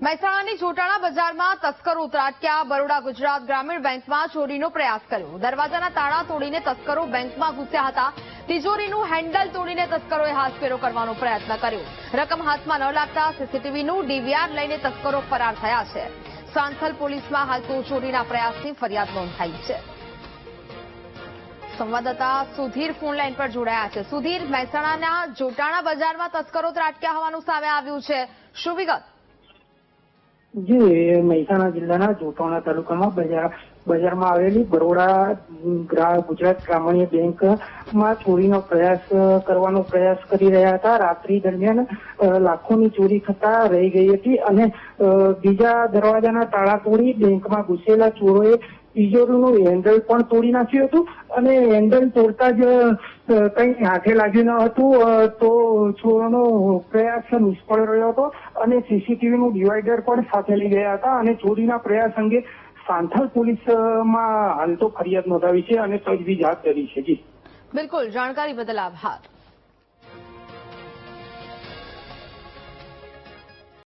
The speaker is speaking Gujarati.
મહેસાણાની જોટાણા બજારમાં તસ્કરો ત્રાટક્યા બરોડા ગુજરાત ગ્રામીણ બેંકમાં ચોરીનો પ્રયાસ કર્યો. દરવાજાના તાળા તોડીને તસ્કરો બેંકમાં ઘૂસ્યા હતા. તિજોરીનું હેન્ડલ તોડીને તસ્કરોએ હાથફેરો કરવાનો પ્રયત્ન કર્યો. રકમ હાથમાં ન લાગતા સીસીટીવીનું ડીવીઆર લઈને તસ્કરો ફરાર થયા છે. સાંથલ પોલીસમાં હાલ તો ચોરીના પ્રયાસની ફરિયાદ નોંધાઈ છે. સંવાદદાતા સુધીર ફોનલાઈન પર જોડાયા છે. સુધીર, મહેસાણાના જોટાણા બજારમાં તસ્કરો ત્રાટક્યા હોવાનું સામે આવ્યું છે. શું વિગત? જી મહેસાણા જિલ્લાના જોટાણા તાલુકામાં બજાર, બજારમાં આવેલી બરોડા ગુજરાત ગ્રામીણ બેંકમાં ચોરીનો પ્રયાસ, કરવાનો પ્રયાસ કરી રહ્યા હતા. રાત્રિ દરમિયાન લાખોની ચોરી થતા રહી ગઈ હતી અને બીજા દરવાજાના તાળા તોડી બેંકમાં ઘૂસેલા ચોરોએ તિજોરીનું હેન્ડલ પણ તોડી નાખ્યું હતું. અને હેન્ડલ તોડતા જ કંઈ હાથે લાગ્યું ન હતું તો ચોરોનો પ્રયાસ નિષ્ફળ રહ્યો હતો અને સીસીટીવી નું ડિવાઈડર પણ સાથે લઈ ગયા હતા અને ચોરીના પ્રયાસ અંગે સાંથલ પોલીસમાં હાલ તો ફરિયાદ નોંધાવી છે અને તજવીજ હાથ ધરી છે. જી. બિલકુલ, જાણકારી બદલ આભાર.